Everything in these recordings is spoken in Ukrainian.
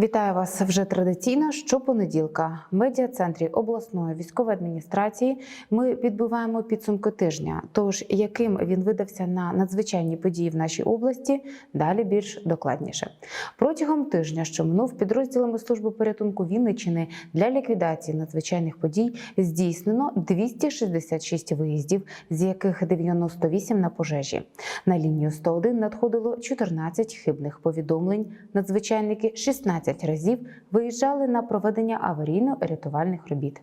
Вітаю вас вже традиційно. Щопонеділка в медіа-центрі обласної військової адміністрації ми підбиваємо підсумки тижня. Тож яким він видався на надзвичайні події в нашій області, далі більш докладніше. Протягом тижня, що минув підрозділами служби порятунку Вінниччини для ліквідації надзвичайних подій, здійснено 266 виїздів, з яких 98 на пожежі. На лінію 101 надходило 14 хибних повідомлень. Надзвичайники 16 разів виїжджали на проведення аварійно-рятувальних робіт.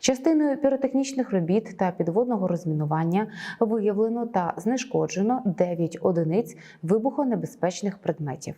Частиною піротехнічних робіт та підводного розмінування виявлено та знешкоджено 9 одиниць вибухонебезпечних предметів.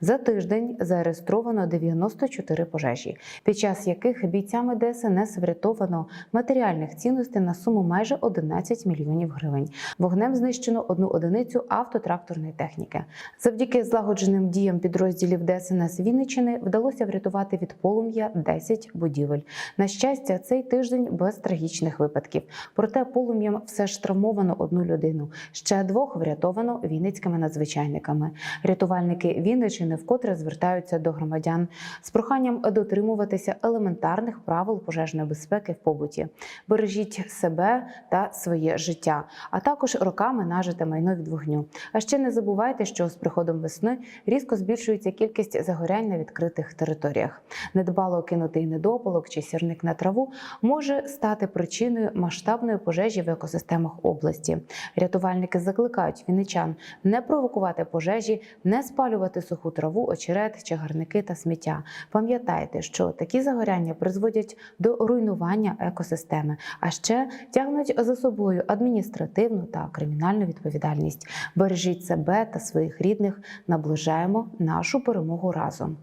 За тиждень зареєстровано 94 пожежі, під час яких бійцями ДСНС врятовано матеріальних цінностей на суму майже 11 мільйонів гривень. Вогнем знищено одну одиницю автотракторної техніки. Завдяки злагодженим діям підрозділів ДСНС Вінниччини вдалося врятувати від полум'я 10 будівель. На щастя, цей тиждень без трагічних випадків. Проте полум'ям все ж травмовано одну людину. Ще двох врятовано вінницькими надзвичайниками. Рятувальники Вінниччини вкотре звертаються до громадян з проханням дотримуватися елементарних правил пожежної безпеки в побуті. Бережіть себе та своє життя, а також роками нажите майно від вогню. А ще не забувайте, що з приходом весни різко збільшується кількість загорянь на відкритих територіях. Недбало кинутий недопалок чи сірник на траву може стати причиною масштабної пожежі в екосистемах області. Рятувальники закликають вінничан не провокувати пожежі, не спалювати суху траву, очерет, чагарники та сміття. Пам'ятайте, що такі загоряння призводять до руйнування екосистеми, а ще тягнуть за собою адміністративну та кримінальну відповідальність. Бережіть себе та своїх рідних, наближаємо нашу перемогу разом.